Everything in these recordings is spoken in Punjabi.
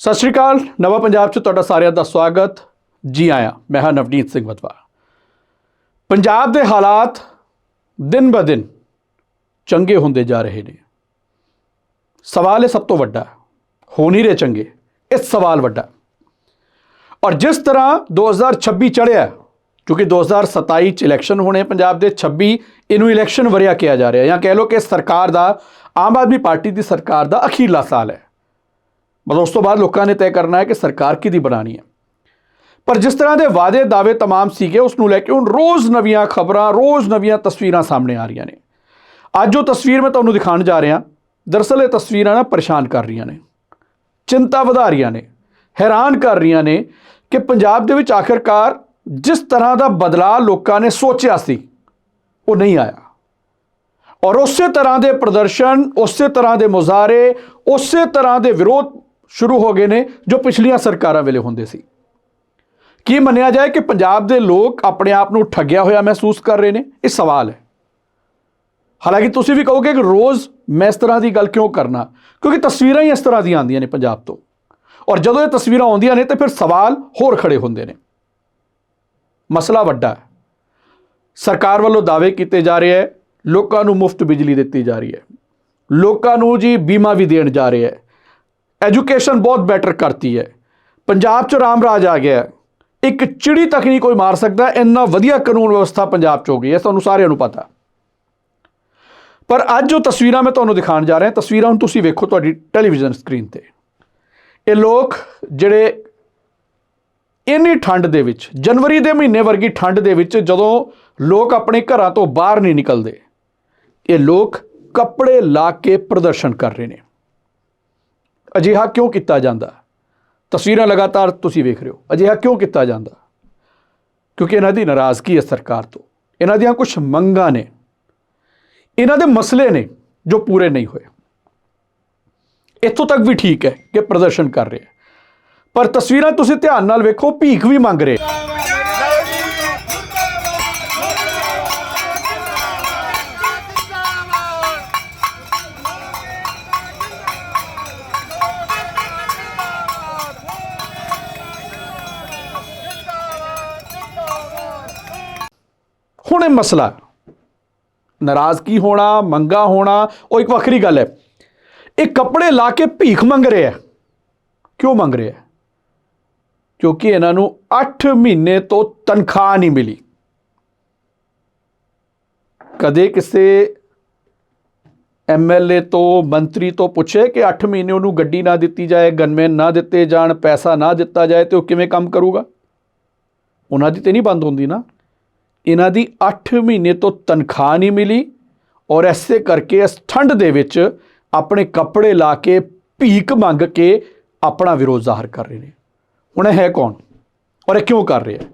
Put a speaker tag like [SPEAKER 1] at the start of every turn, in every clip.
[SPEAKER 1] ਸਤਿ ਸ਼੍ਰੀ ਅਕਾਲ ਨਵਾਂ ਪੰਜਾਬ 'ਚ ਤੁਹਾਡਾ ਸਾਰਿਆਂ ਦਾ ਸਵਾਗਤ। ਜੀ ਆਇਆਂ ਮੈਂ ਹਾਂ ਨਵਨੀਤ ਸਿੰਘ ਵਤਵਾ ਪੰਜਾਬ ਦੇ ਹਾਲਾਤ ਦਿਨ ਬ ਦਿਨ ਚੰਗੇ ਹੁੰਦੇ ਜਾ ਰਹੇ ਨੇ। ਸਵਾਲ ਇਹ ਸਭ ਤੋਂ ਵੱਡਾ ਹੋ ਨਹੀਂ ਰਹੇ ਚੰਗੇ ਇਹ ਸਵਾਲ ਵੱਡਾ ਔਰ ਜਿਸ ਤਰ੍ਹਾਂ 2026 ਚੜਿਆ ਹੈ, ਕਿਉਂਕਿ 2027 ਚ ਇਲੈਕਸ਼ਨ ਹੋਣੇ ਪੰਜਾਬ ਦੇ 26 ਇਹਨੂੰ ਇਲੈਕਸ਼ਨ ਵਰਿਆ ਕਿਹਾ ਜਾ ਰਿਹਾ ਜਾਂ ਕਹਿ ਲਓ ਕਿ ਸਰਕਾਰ ਦਾ ਆਮ ਆਦਮੀ ਪਾਰਟੀ ਦੀ ਸਰਕਾਰ ਦਾ ਅਖੀਰਲਾ ਸਾਲ ਹੈ। ਮਤਲਬ ਉਸ ਤੋਂ ਬਾਅਦ ਲੋਕਾਂ ਨੇ ਤੈਅ ਕਰਨਾ ਹੈ ਕਿ ਸਰਕਾਰ ਕਿਹਦੀ ਬਣਾਣੀ ਹੈ ਪਰ ਜਿਸ ਤਰ੍ਹਾਂ ਦੇ ਵਾਅਦੇ ਦਾਅਵੇ तमाम ਸੀਗੇ ਉਸ ਨੂੰ ਲੈ ਕੇ ਹੁਣ ਰੋਜ਼ ਨਵੀਆਂ ਖਬਰਾਂ ਰੋਜ਼ ਨਵੀਆਂ ਤਸਵੀਰਾਂ ਸਾਹਮਣੇ ਆ ਰਹੀਆਂ ਨੇ ਅੱਜ ਜੋ ਤਸਵੀਰ ਮੈਂ ਤੁਹਾਨੂੰ ਦਿਖਾਉਣ ਜਾ ਰਿਹਾ ਦਰਅਸਲ ਇਹ ਤਸਵੀਰਾਂ ਨਾ ਪਰੇਸ਼ਾਨ ਕਰ ਰਹੀਆਂ ਨੇ ਚਿੰਤਾ ਵਧਾ ਰਹੀਆਂ ਨੇ ਹੈਰਾਨ ਕਰ ਰਹੀਆਂ ਨੇ ਕਿ ਪੰਜਾਬ ਦੇ ਵਿੱਚ ਆਖਿਰਕਾਰ ਜਿਸ ਤਰ੍ਹਾਂ ਦਾ ਬਦਲਾਅ ਲੋਕਾਂ ਨੇ ਸੋਚਿਆ ਸੀ ਉਹ ਨਹੀਂ ਆਇਆ ਔਰ ਉਸੇ ਤਰ੍ਹਾਂ ਦੇ ਪ੍ਰਦਰਸ਼ਨ ਉਸੇ ਤਰ੍ਹਾਂ ਦੇ ਮੁਜ਼ਾਹਰੇ ਉਸੇ ਤਰ੍ਹਾਂ ਦੇ ਵਿਰੋਧ ਸ਼ੁਰੂ ਹੋ ਗਏ ਨੇ, ਜੋ ਪਿਛਲੀਆਂ ਸਰਕਾਰਾਂ ਵੇਲੇ ਹੁੰਦੇ ਸੀ। ਕੀ ਮੰਨਿਆ ਜਾਏ ਕਿ ਪੰਜਾਬ ਦੇ ਲੋਕ ਆਪਣੇ ਆਪ ਨੂੰ ਠੱਗਿਆ ਹੋਇਆ ਮਹਿਸੂਸ ਕਰ ਰਹੇ ਨੇ? ਇਹ ਸਵਾਲ ਹੈ। ਹਾਲਾਂਕਿ ਤੁਸੀਂ ਵੀ ਕਹੋਗੇ ਕਿ ਰੋਜ਼ ਮੈਂ ਇਸ ਤਰ੍ਹਾਂ ਦੀ ਗੱਲ ਕਿਉਂ ਕਰਨਾ? ਕਿਉਂਕਿ ਤਸਵੀਰਾਂ ਹੀ ਇਸ ਤਰ੍ਹਾਂ ਦੀਆਂ ਆਉਂਦੀਆਂ ਨੇ ਪੰਜਾਬ ਤੋਂ। ਔਰ ਜਦੋਂ ਇਹ ਤਸਵੀਰਾਂ ਆਉਂਦੀਆਂ ਨੇ, ਤੇ ਫਿਰ ਸਵਾਲ ਹੋਰ ਖੜੇ ਹੁੰਦੇ ਨੇ। ਮਸਲਾ ਵੱਡਾ ਹੈ। ਸਰਕਾਰ ਵੱਲੋਂ ਦਾਅਵੇ ਕੀਤੇ ਜਾ ਰਹੇ ਹੈ, ਲੋਕਾਂ ਨੂੰ ਮੁਫਤ ਬਿਜਲੀ ਦਿੱਤੀ ਜਾ ਰਹੀ ਹੈ। ਲੋਕਾਂ ਨੂੰ ਜੀ ਬੀਮਾ ਵੀ ਦੇਣ ਜਾ ਰਹੇ ਹੈ। ਐਜੂਕੇਸ਼ਨ ਬਹੁਤ ਬੈਟਰ ਕਰਤੀ ਹੈ। ਪੰਜਾਬ 'ਚ ਰਾਮ ਰਾਜ ਆ ਗਿਆ ਇੱਕ ਚਿੜੀ ਤੱਕ ਨਹੀਂ ਕੋਈ ਮਾਰ ਸਕਦਾ, ਇੰਨਾ ਵਧੀਆ ਕਾਨੂੰਨ ਵਿਵਸਥਾ ਪੰਜਾਬ 'ਚ ਹੋ ਗਈ ਹੈ, ਤੁਹਾਨੂੰ ਸਾਰਿਆਂ ਨੂੰ ਪਤਾ। ਪਰ ਅੱਜ ਜੋ ਤਸਵੀਰਾਂ ਮੈਂ ਤੁਹਾਨੂੰ ਦਿਖਾਉਣ ਜਾ ਰਿਹਾ, ਤਸਵੀਰਾਂ ਹੁਣ ਤੁਸੀਂ ਵੇਖੋ ਤੁਹਾਡੀ ਟੈਲੀਵਿਜ਼ਨ ਸਕਰੀਨ ਤੇ। ਇਹ ਲੋਕ ਜਿਹੜੇ ਇੰਨੀ ਠੰਡ ਦੇ ਵਿੱਚ, ਜਨਵਰੀ ਦੇ ਮਹੀਨੇ ਵਰਗੀ ਠੰਡ ਦੇ ਵਿੱਚ ਜਦੋਂ ਲੋਕ ਆਪਣੇ ਘਰਾਂ ਤੋਂ ਬਾਹਰ ਨਹੀਂ ਨਿਕਲਦੇ, ਇਹ ਲੋਕ ਕੱਪੜੇ ਲਾ ਕੇ ਪ੍ਰਦਰਸ਼ਨ ਕਰ ਰਹੇ ਨੇ। ਅਜਿਹਾ ਕਿਉਂ ਕੀਤਾ ਜਾਂਦਾ? ਤਸਵੀਰਾਂ ਲਗਾਤਾਰ ਤੁਸੀਂ ਵੇਖ ਰਹੇ ਹੋ। ਅਜਿਹਾ ਕਿਉਂ ਕੀਤਾ ਜਾਂਦਾ? ਕਿਉਂਕਿ ਇਹਨਾਂ ਦੀ ਨਾਰਾਜ਼ਗੀ ਹੈ ਸਰਕਾਰ ਤੋਂ। ਇਹਨਾਂ ਦੀਆਂ ਕੁਝ ਮੰਗਾਂ ਨੇ। ਇਹਨਾਂ ਦੇ ਮਸਲੇ ਨੇ ਜੋ ਪੂਰੇ ਨਹੀਂ ਹੋਏ। ਇੱਥੋਂ ਤੱਕ ਵੀ ਠੀਕ ਹੈ ਕਿ ਪ੍ਰਦਰਸ਼ਨ ਕਰ ਰਹੇ ਪਰ ਤਸਵੀਰਾਂ ਤੁਸੀਂ ਧਿਆਨ ਨਾਲ ਵੇਖੋ, ਭੀਖ ਵੀ ਮੰਗ ਰਹੇ ਹੁਣ ਇਹ ਮਸਲਾ ਨਾਰਾਜ਼ਗੀ ਹੋਣਾ, ਮੰਗਾ ਹੋਣਾ, ਉਹ ਇੱਕ ਵੱਖਰੀ ਗੱਲ ਹੈ। ਇਹ ਕੱਪੜੇ ਲਾ ਕੇ ਭੀਖ ਮੰਗ ਰਿਹਾ ਕਿਉਂ ਮੰਗ ਰਿਹਾ ਕਿਉਂਕਿ ਇਹਨਾਂ ਨੂੰ 8 ਮਹੀਨੇ ਤੋਂ ਤਨਖਾਹ ਨਹੀਂ ਮਿਲੀ। ਕਦੇ ਕਿਸੇ ਐਮਐਲਏ ਤੋਂ, ਮੰਤਰੀ ਤੋਂ ਪੁੱਛੇ ਕਿ 8 ਮਹੀਨੇ ਉਹਨੂੰ ਗੱਡੀ ਨਾ ਦਿੱਤੀ ਜਾਏ, ਗਨਮੈਨ ਨਾ ਦਿੱਤੇ ਜਾਣ, ਪੈਸਾ ਨਾ ਦਿੱਤਾ ਜਾਏ ਤੇ ਉਹ ਕਿਵੇਂ ਕੰਮ ਕਰੂਗਾ? ਉਹਨਾਂ ਦੀ ਤੇ ਨਹੀਂ ਬੰਦ ਹੁੰਦੀ ਨਾ। ਇਹਨਾਂ ਦੀ 8 ਮਹੀਨੇ ਤੋਂ ਤਨਖਾਹ ਨਹੀਂ ਮਿਲੀ ਔਰ ਐਸੇ ਕਰਕੇ ਇਸ ਠੰਡ ਦੇ ਵਿੱਚ ਆਪਣੇ ਕੱਪੜੇ ਲਾ ਕੇ ਭੀਖ ਮੰਗ ਕੇ ਆਪਣਾ ਵਿਰੋਧ ਜ਼ਾਹਰ ਕਰ ਰਹੇ ਨੇ। ਹੁਣ ਇਹ ਹੈ ਕੌਣ ਔਰ ਇਹ ਕਿਉਂ ਕਰ ਰਿਹਾ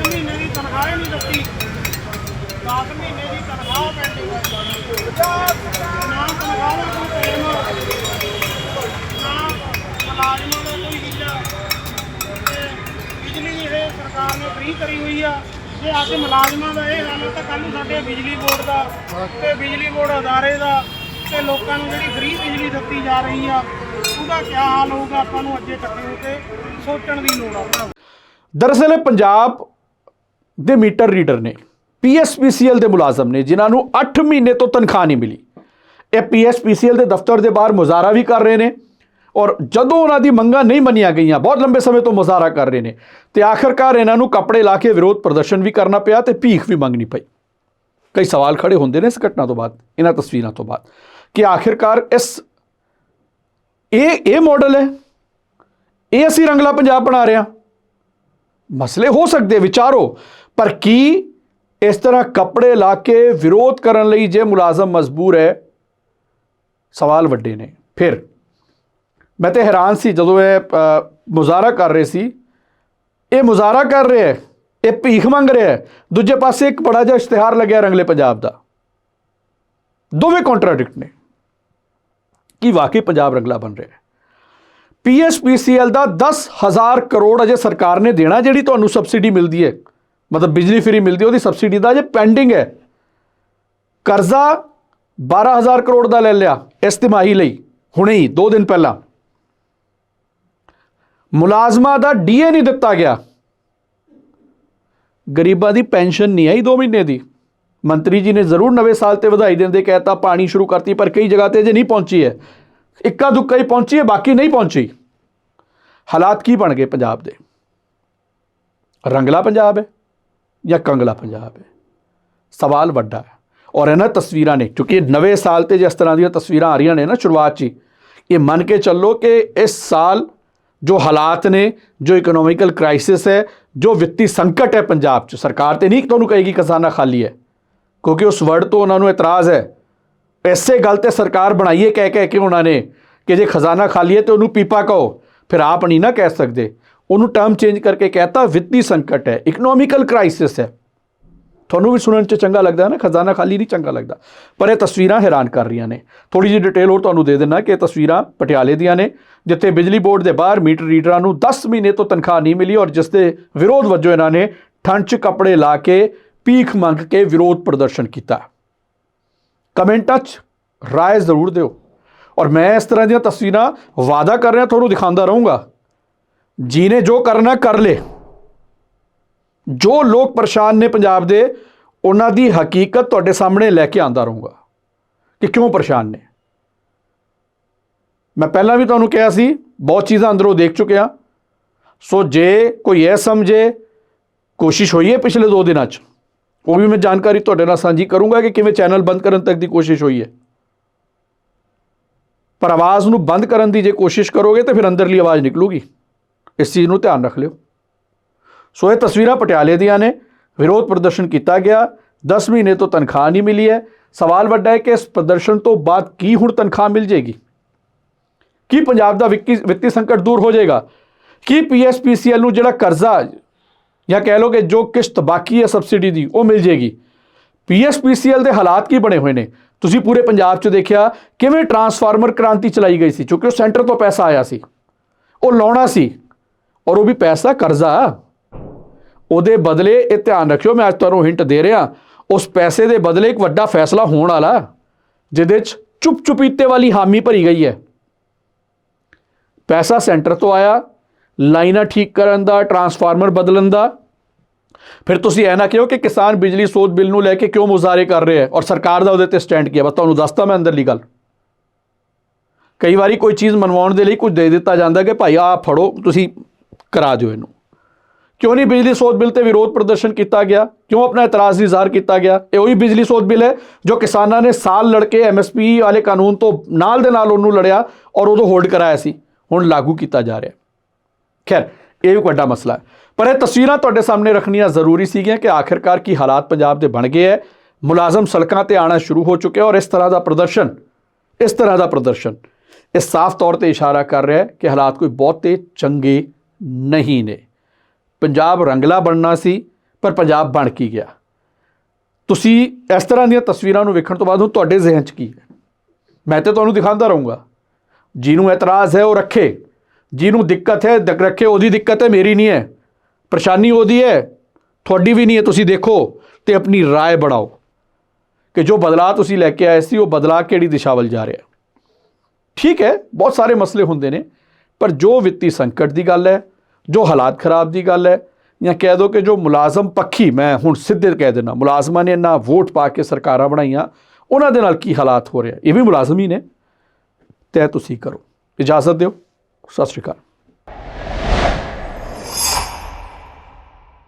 [SPEAKER 2] ਮਹੀਨੇ ਦੀ ਤਨਖਾਹ ਨਹੀਂ ਦਿੱਤੀ। 10 ਮਹੀਨੇ ਦੀ ਤਨਖਾਹ ਪੈਂਡਿੰਗ ਨਾ ਤਨਖਾਹ ਦਾ ਕੋਈ ਟਾਈਮ, ਨਾ ਮੁਲਾਜ਼ਮਾਂ ਦਾ ਕੋਈ ਹੀਲਾ ਤੇ ਬਿਜਲੀ ਇਹ ਸਰਕਾਰ ਨੇ ਫ੍ਰੀ ਕਰੀ ਹੋਈ ਆ। ਜੇ ਅੱਜ ਮੁਲਾਜ਼ਮਾਂ ਦਾ ਇਹ ਹਾਲ ਤਾਂ ਕੱਲ ਨੂੰ ਸਾਡੇ ਬਿਜਲੀ ਬੋਰਡ ਦਾ ਤੇ ਬਿਜਲੀ ਬੋਰਡ ਅਦਾਰੇ ਦਾ ਤੇ ਲੋਕਾਂ ਨੂੰ ਜਿਹੜੀ ਫ੍ਰੀ ਬਿਜਲੀ ਦਿੱਤੀ ਜਾ ਰਹੀ ਆ, ਉਹਦਾ ਕੀ ਹਾਲ ਹੋਊਗਾ, ਆਪਾਂ ਨੂੰ ਅੱਜੇ ਇਕੱਠੇ ਹੋ ਕੇ ਸੋਚਣ ਦੀ ਲੋੜ ਆ।
[SPEAKER 1] ਦਰਅਸਲ ਇਹ ਪੰਜਾਬ ਦੇ ਮੀਟਰ ਰੀਡਰ ਨੇ। ਪੀਐਸਪੀਸੀਐਲ ਦੇ ਮੁਲਾਜ਼ਮ ਨੇ, ਜਿਨ੍ਹਾਂ ਨੂੰ 8 ਮਹੀਨੇ ਤੋਂ ਤਨਖਾਹ ਨਹੀਂ ਮਿਲੀ। ਇਹ ਪੀਐਸਪੀਸੀਐਲ ਦੇ ਦਫ਼ਤਰ ਦੇ ਬਾਹਰ ਮੁਜ਼ਾਹਰਾ ਵੀ ਕਰ ਰਹੇ ਨੇ ਔਰ ਜਦੋਂ ਉਹਨਾਂ ਦੀ ਮੰਗਾਂ ਨਹੀਂ ਮੰਨੀਆਂ ਗਈਆਂ, ਬਹੁਤ ਲੰਬੇ ਸਮੇਂ ਤੋਂ ਮੁਜ਼ਾਹਰਾ ਕਰ ਰਹੇ ਨੇ, ਤੇ ਆਖਰਕਾਰ ਇਹਨਾਂ ਨੂੰ ਕੱਪੜੇ ਲਾ ਕੇ ਵਿਰੋਧ ਪ੍ਰਦਰਸ਼ਨ ਵੀ ਕਰਨਾ ਪਿਆ ਤੇ ਭੀਖ ਵੀ ਮੰਗਣੀ ਪਈ। ਕਈ ਸਵਾਲ ਖੜੇ ਹੁੰਦੇ ਨੇ ਇਸ ਘਟਨਾ ਤੋਂ ਬਾਅਦ, ਇਹਨਾਂ ਤਸਵੀਰਾਂ ਤੋਂ ਬਾਅਦ, ਕਿ ਆਖਿਰਕਾਰ ਇਸ, ਇਹ ਇਹ ਮਾਡਲ ਹੈ। ਇਹ ਅਸੀਂ ਰੰਗਲਾ ਪੰਜਾਬ ਬਣਾ ਰਹੇ ਹਾਂ। ਮਸਲੇ ਹੋ ਸਕਦੇ, ਵਿਚਾਰੋ, ਪਰ ਕੀ ਇਸ ਤਰ੍ਹਾਂ ਕੱਪੜੇ ਲਾ ਕੇ ਵਿਰੋਧ ਕਰਨ ਲਈ ਜੇ ਮੁਲਾਜ਼ਮ ਮਜਬੂਰ ਹੈ, ਸਵਾਲ ਵੱਡੇ ਨੇ। ਫਿਰ ਮੈਂ ਤੇ ਹੈਰਾਨ ਸੀ ਜਦੋਂ ਇਹ ਮੁਜ਼ਾਹਰਾ ਕਰ ਰਹੇ ਸੀ। ਇਹ ਮੁਜ਼ਾਹਰਾ ਕਰ ਰਿਹਾ ਹੈ, ਇਹ ਭੀਖ ਮੰਗ ਰਿਹਾ ਹੈ। ਦੂਜੇ ਪਾਸੇ ਇੱਕ ਬੜਾ ਜਿਹਾ ਇਸ਼ਤਿਹਾਰ ਲੱਗਿਆ ਰੰਗਲੇ ਪੰਜਾਬ ਦਾ। ਦੋਵੇਂ ਕੰਟਰਾਡਿਕਟ ਨੇ ਕਿ ਵਾਕਈ ਪੰਜਾਬ ਰੰਗਲਾ ਬਣ ਰਿਹਾ ਹੈ। ਪੀਐਸਪੀਸੀਐਲ ਦਾ 10000 ਕਰੋੜ ਅਜੇ ਸਰਕਾਰ ਨੇ ਦੇਣਾ, ਜਿਹੜੀ ਤੁਹਾਨੂੰ ਸਬਸਿਡੀ ਮਿਲਦੀ ਹੈ। ਮਤਲਬ ਬਿਜਲੀ ਫਰੀ ਮਿਲਦੀ, ਉਹਦੀ ਸਬਸਿਡੀ ਦਾ ਜੇ ਪੈਂਡਿੰਗ ਹੈ, ਕਰਜ਼ਾ 12000 ਕਰੋੜ ਦਾ ਲੈ ਲਿਆ ਇਸ ਤਿਮਾਹੀ ਲਈ, ਹੁਣੇ ਹੀ 2 ਦਿਨ ਪਹਿਲਾਂ। ਮੁਲਾਜ਼ਮਾਂ ਦਾ ਡੀਏ ਨਹੀਂ ਦਿੱਤਾ ਗਿਆ। ਗਰੀਬਾਂ ਦੀ ਪੈਨਸ਼ਨ ਨਹੀਂ ਆਈ 2 ਮਹੀਨੇ ਦੀ। ਮੰਤਰੀ ਜੀ ਨੇ ਜ਼ਰੂਰ ਨਵੇਂ ਸਾਲ ਤੇ ਵਧਾਈ ਦਿੰਦੇ ਕਹਿਤਾ, ਪਾਣੀ ਸ਼ੁਰੂ ਕਰਤੀ, ਪਰ ਕਈ ਜਗ੍ਹਾ ਤੇ ਜੇ ਨਹੀਂ ਪਹੁੰਚੀ ਹੈ। ਇੱਕਾ ਦੁੱਕਾ ਹੀ ਪਹੁੰਚੀ ਹੈ, ਬਾਕੀ ਨਹੀਂ ਪਹੁੰਚੀ। ਹਾਲਾਤ ਕੀ ਬਣ ਗਏ ਪੰਜਾਬ ਦੇ? ਰੰਗਲਾ ਪੰਜਾਬ ਹੈ। ਜਾਂ ਕੰਗਲਾ ਪੰਜਾਬ ਹੈ। ਸਵਾਲ ਵੱਡਾ ਹੈ। ਔਰ ਇਹਨਾਂ ਤਸਵੀਰਾਂ ਨੇ ਕਿਉਂਕਿ ਨਵੇਂ ਸਾਲ ਤੇ ਜਿਸ ਤਰ੍ਹਾਂ ਦੀਆਂ ਤਸਵੀਰਾਂ ਆ ਰਹੀਆਂ ਨੇ ਨਾ ਸ਼ੁਰੂਆਤ 'ਚ ਹੀ, ਇਹ ਮੰਨ ਕੇ ਚੱਲੋ ਕਿ ਇਸ ਸਾਲ ਜੋ ਹਾਲਾਤ ਨੇ ਜੋ ਇਕਨੋਮਿਕਲ ਕ੍ਰਾਈਸਿਸ ਹੈ ਜੋ ਵਿੱਤੀ ਸੰਕਟ ਹੈ ਪੰਜਾਬ 'ਚ ਸਰਕਾਰ ਤੇ ਨਹੀਂ ਤੁਹਾਨੂੰ ਕਹੇਗੀ ਖਜ਼ਾਨਾ ਖਾਲੀ ਹੈ ਕਿਉਂਕਿ ਉਸ ਵਰਡ ਤੋਂ ਉਹਨਾਂ ਨੂੰ ਇਤਰਾਜ਼ ਹੈ। ਐਸੇ ਗੱਲ ਤੇ ਸਰਕਾਰ ਬਣਾਈਏ ਕਹਿ ਕਹਿ ਕੇ ਉਹਨਾਂ ਨੇ ਕਿ ਜੇ ਖਜ਼ਾਨਾ ਖਾਲੀ ਹੈ ਤੇ ਉਹਨੂੰ ਪੀਪਾ ਕਹੋ ਫਿਰ ਆਪ ਨਹੀਂ ਨਾ ਕਹਿ ਸਕਦੇ। ਉਹਨੂੰ ਟਰਮ ਚੇਂਜ ਕਰਕੇ ਕਹਤਾ ਵਿੱਤੀ ਸੰਕਟ ਹੈ ਇਕਨੋਮਿਕਲ ਕ੍ਰਾਈਸਿਸ ਹੈ। ਤੁਹਾਨੂੰ ਵੀ ਸੁਣਨ 'ਚ ਚੰਗਾ ਲੱਗਦਾ ਹੈ ਨਾ, ਖਜ਼ਾਨਾ ਖਾਲੀ ਨਹੀਂ ਚੰਗਾ ਲੱਗਦਾ। ਪਰ ਇਹ ਤਸਵੀਰਾਂ ਹੈਰਾਨ ਕਰ ਰਹੀਆਂ ਨੇ। ਥੋੜੀ ਜਿਹੀ ਡਿਟੇਲ ਹੋਰ ਤੁਹਾਨੂੰ ਦੇ ਦੇਣਾ ਕਿ ਇਹ ਤਸਵੀਰਾਂ ਪਟਿਆਲੇ ਦੀਆਂ ਨੇ, ਜਿੱਥੇ ਬਿਜਲੀ ਬੋਰਡ ਦੇ ਬਾਹਰ ਮੀਟਰ ਰੀਡਰਾਂ ਨੂੰ 10 ਮਹੀਨੇ ਤੋਂ ਤਨਖਾਹ ਨਹੀਂ ਮਿਲੀ ਔਰ ਜਿਸ ਦੇ ਵਿਰੋਧ ਵਜੋਂ ਇਹਨਾਂ ਨੇ ਠੰਡ 'ਚ ਕੱਪੜੇ ਲਾ ਕੇ ਭੀਖ ਮੰਗ ਕੇ ਵਿਰੋਧ ਪ੍ਰਦਰਸ਼ਨ ਕੀਤਾ। ਕਮੈਂਟਾਂ 'ਚ ਰਾਏ ਜ਼ਰੂਰ ਦਿਓ। ਔਰ ਮੈਂ ਇਸ ਤਰ੍ਹਾਂ ਦੀਆਂ ਤਸਵੀਰਾਂ ਵਾਅਦਾ ਕਰ ਰਿਹਾ, ਤੁਹਾਨੂੰ ਦਿਖਾਉਂਦਾ ਰਹੂੰਗਾ। ਜੀਨੇ ਜੋ ਕਰਨਾ ਕਰ ਲੇ। ਜੋ ਲੋਕ ਪਰੇਸ਼ਾਨ ਨੇ ਪੰਜਾਬ ਦੇ, ਉਹਨਾਂ ਦੀ ਹਕੀਕਤ ਤੁਹਾਡੇ ਸਾਹਮਣੇ ਲੈ ਕੇ ਆਂਦਾ ਰਹੂੰਗਾ ਕਿ ਕਿਉਂ ਪਰੇਸ਼ਾਨ ਨੇ। ਮੈਂ ਪਹਿਲਾਂ ਵੀ ਤੁਹਾਨੂੰ ਕਿਹਾ ਸੀ, ਬਹੁਤ ਚੀਜ਼ਾਂ ਅੰਦਰੋਂ ਦੇਖ ਚੁੱਕਿਆ। ਸੋ ਜੇ ਕੋਈ ਇਹ ਸਮਝੇ, ਕੋਸ਼ਿਸ਼ ਹੋਈ ਹੈ ਪਿਛਲੇ 2 ਦਿਨਾਂ 'ਚ। ਉਹ ਵੀ ਮੈਂ ਜਾਣਕਾਰੀ ਤੁਹਾਡੇ ਨਾਲ ਸਾਂਝੀ ਕਰੂੰਗਾ ਕਿ ਕਿਵੇਂ ਚੈਨਲ ਬੰਦ ਕਰਨ ਤੱਕ ਦੀ ਕੋਸ਼ਿਸ਼ ਹੋਈ ਹੈ। ਪਰ ਆਵਾਜ਼ ਨੂੰ ਬੰਦ ਕਰਨ ਦੀ ਜੇ ਕੋਸ਼ਿਸ਼ ਕਰੋਗੇ ਤਾਂ ਫਿਰ ਅੰਦਰਲੀ ਆਵਾਜ਼ ਨਿਕਲੂਗੀ। ਇਸ ਚੀਜ਼ ਨੂੰ ਧਿਆਨ ਰੱਖ ਲਿਓ। ਸੋ ਇਹ ਤਸਵੀਰਾਂ ਪਟਿਆਲੇ ਦੀਆਂ ਨੇ। ਵਿਰੋਧ ਪ੍ਰਦਰਸ਼ਨ ਕੀਤਾ ਗਿਆ। 10 ਮਹੀਨੇ ਤੋਂ ਤਨਖਾਹ ਨਹੀਂ ਮਿਲੀ ਹੈ। ਸਵਾਲ ਵੱਡਾ ਹੈ ਕਿ ਇਸ ਪ੍ਰਦਰਸ਼ਨ ਤੋਂ ਬਾਅਦ ਕੀ ਹੁਣ ਤਨਖਾਹ ਮਿਲ ਜੇਗੀ ਕੀ ਪੰਜਾਬ ਦਾ ਵਿੱਤੀ ਵਿੱਤੀ ਸੰਕਟ ਦੂਰ ਹੋ ਜਾਏਗਾ? ਕੀ ਪੀਐਸਪੀਸੀਐਲ ਨੂੰ ਜਿਹੜਾ ਕਰਜ਼ਾ ਜਾਂ ਕਹਿ ਲਓ ਕਿ ਜੋ ਕਿਸ਼ਤ ਬਾਕੀ ਹੈ ਸਬਸਿਡੀ ਦੀ, ਉਹ ਮਿਲ ਜੇਗੀ ਪੀਐਸਪੀਸੀਐਲ ਦੇ ਹਾਲਾਤ ਕੀ ਬਣੇ ਹੋਏ ਨੇ? ਤੁਸੀਂ ਪੂਰੇ ਪੰਜਾਬ 'ਚ ਦੇਖਿਆ ਕਿਵੇਂ ਟਰਾਂਸਫਾਰਮਰ ਕ੍ਰਾਂਤੀ ਚਲਾਈ ਗਈ ਸੀ, ਕਿਉਂਕਿ ਉਹ ਸੈਂਟਰ ਤੋਂ ਪੈਸਾ ਆਇਆ ਸੀ। ਉਹ ਲਾਉਣਾ ਸੀ। ਔਰ ਉਹ ਵੀ ਪੈਸਾ ਕਰਜ਼ਾ। ਉਹਦੇ ਬਦਲੇ ਇਹ ਧਿਆਨ ਰੱਖਿਓ, ਮੈਂ ਅੱਜ ਤੁਹਾਨੂੰ ਹਿੰਟ ਦੇ ਰਿਹਾ, ਉਸ ਪੈਸੇ ਦੇ ਬਦਲੇ ਇੱਕ ਵੱਡਾ ਫੈਸਲਾ ਹੋਣ ਵਾਲਾ, ਜਿਹਦੇ 'ਚ ਚੁੱਪ ਚੁਪੀਤੇ ਵਾਲੀ ਹਾਮੀ ਭਰੀ ਗਈ ਹੈ। ਪੈਸਾ ਸੈਂਟਰ ਤੋਂ ਆਇਆ, ਲਾਈਨਾਂ ਠੀਕ ਕਰਨ ਦਾ, ਟਰਾਂਸਫਾਰਮਰ ਬਦਲਣ ਦਾ। ਫਿਰ ਤੁਸੀਂ ਇਹ ਨਾ ਕਿਹੋ ਕਿ ਕਿਸਾਨ ਬਿਜਲੀ ਸੋਧ ਬਿੱਲ ਨੂੰ ਲੈ ਕੇ ਕਿਉਂ ਮੁਜ਼ਾਹਰੇ ਕਰ ਰਹੇ ਹੈ? ਔਰ ਸਰਕਾਰ ਦਾ ਉਹਦੇ ਤੇ ਸਟੈਂਡ ਕੀ ਹੈ? ਬਸ ਤੁਹਾਨੂੰ ਦੱਸਤਾ ਮੈਂ ਅੰਦਰਲੀ ਗੱਲ। ਕਈ ਵਾਰੀ ਕੋਈ ਚੀਜ਼ ਮਨਵਾਉਣ ਦੇ ਲਈ ਕੁਝ ਦੇ ਦਿੱਤਾ ਜਾਂਦਾ ਕਿ ਭਾਈ ਆਹ ਫੜੋ, ਤੁਸੀਂ ਕਰਾ ਦਿਓ ਇਹਨੂੰ। ਕਿਉਂ ਨਹੀਂ ਬਿਜਲੀ ਸੋਧ ਬਿੱਲ ਤੇ ਵਿਰੋਧ ਪ੍ਰਦਰਸ਼ਨ ਕੀਤਾ ਗਿਆ? ਕਿਉਂ ਆਪਣਾ ਇਤਰਾਜ਼ ਨਹੀਂ ਜ਼ਾਹਰ ਕੀਤਾ ਗਿਆ? ਇਹ ਉਹੀ ਬਿਜਲੀ ਸੋਧ ਬਿੱਲ ਹੈ ਜੋ ਕਿਸਾਨਾਂ ਨੇ ਸਾਲ ਲੜ ਕੇ ਐਮਐਸਪੀ ਵਾਲੇ ਕਾਨੂੰਨ ਤੋਂ ਨਾਲ ਦੇ ਨਾਲ ਉਹਨੂੰ ਲੜਿਆ ਔਰ ਉਦੋਂ ਹੋਲਡ ਕਰਾਇਆ ਸੀ। ਹੁਣ ਲਾਗੂ ਕੀਤਾ ਜਾ ਰਿਹਾ। ਖੈਰ, ਇਹ ਵੀ ਵੱਡਾ ਮਸਲਾ ਹੈ। ਪਰ ਇਹ ਤਸਵੀਰਾਂ ਤੁਹਾਡੇ ਸਾਹਮਣੇ ਰੱਖਣੀਆਂ ਜ਼ਰੂਰੀ ਸੀਗੀਆਂ ਕਿ ਆਖਿਰਕਾਰ ਕੀ ਹਾਲਾਤ ਪੰਜਾਬ ਦੇ ਬਣ ਗਏ ਹੈ। ਮੁਲਾਜ਼ਮ ਸੜਕਾਂ ਤੇ ਆਣਾ ਸ਼ੁਰੂ ਹੋ ਚੁੱਕੇ ਔਰ ਇਸ ਤਰ੍ਹਾਂ ਦਾ ਪ੍ਰਦਰਸ਼ਨ, ਇਸ ਤਰ੍ਹਾਂ ਦਾ ਪ੍ਰਦਰਸ਼ਨ। ਇਹ ਸਾਫ਼ ਤੌਰ ਤੇ ਇਸ਼ਾਰਾ ਕਰ ਰਿਹਾ ਹੈ ਕਿ ਹਾਲਾਤ ਕੋਈ ਬਹੁਤੇ ਚੰਗੇ ਨਹੀਂ ਨੇ ਪੰਜਾਬ ਰੰਗਲਾ ਬਣਨਾ ਸੀ ਪਰ ਪੰਜਾਬ ਬਣ ਕੀ ਗਿਆ ਤੁਸੀਂ ਇਸ ਤਰ੍ਹਾਂ ਦੀਆਂ ਤਸਵੀਰਾਂ ਨੂੰ ਵੇਖਣ ਤੋਂ ਬਾਅਦ ਹੁਣ ਤੁਹਾਡੇ ਜ਼ਿਹਨ 'ਚ ਕੀ ਹੈ ਮੈਂ ਤੇ ਤੁਹਾਨੂੰ ਦਿਖਾਉਂਦਾ ਰਹੂੰਗਾ ਜਿਹਨੂੰ ਇਤਰਾਜ਼ ਹੈ ਉਹ ਰੱਖੇ ਜਿਹਨੂੰ ਦਿੱਕਤ ਹੈ ਦਿਕ ਰੱਖੇ ਉਹਦੀ ਦਿੱਕਤ ਹੈ ਮੇਰੀ ਨਹੀਂ ਹੈ ਪਰੇਸ਼ਾਨੀ ਉਹਦੀ ਹੈ ਤੁਹਾਡੀ ਵੀ ਨਹੀਂ ਹੈ ਤੁਸੀਂ ਦੇਖੋ ਤੇ ਆਪਣੀ رائے ਬਣਾਓ ਕਿ ਜੋ ਬਦਲਾਅ ਤੁਸੀਂ ਲੈ ਕੇ ਆਏ ਸੀ ਉਹ ਬਦਲਾਅ ਕਿਹੜੀ ਦਿਸ਼ਾ ਵੱਲ ਜਾ ਰਿਹਾ ਠੀਕ ਹੈ ਬਹੁਤ ਸਾਰੇ ਮਸਲੇ ਹੁੰਦੇ ਨੇ ਪਰ ਜੋ ਵਿੱਤੀ ਸੰਕਟ ਦੀ ਗੱਲ ਹੈ, ਜੋ ਹਾਲਾਤ ਖਰਾਬ ਦੀ ਗੱਲ ਹੈ, ਜਾਂ ਕਹਿ ਦੋ ਕਿ ਜੋ ਮੁਲਾਜ਼ਮ ਪੱਖੀ, ਮੈਂ ਹੁਣ ਸਿੱਧੇ ਕਹਿ ਦੇਣਾ ਮੁਲਾਜ਼ਮਾਂ ਨੇ ਇੰਨਾ ਵੋਟ ਪਾ ਕੇ ਸਰਕਾਰਾਂ ਬਣਾਈਆਂ, ਉਹਨਾਂ ਦੇ ਨਾਲ ਕੀ ਹਾਲਾਤ ਹੋ ਰਿਹਾ ਇਹ ਵੀ ਮੁਲਾਜ਼ਮ ਹੀ ਨੇ। ਤੈਅ ਤੁਸੀਂ ਕਰੋ। ਇਜਾਜ਼ਤ ਦਿਓ। ਸਤਿ ਸ਼੍ਰੀ ਅਕਾਲ।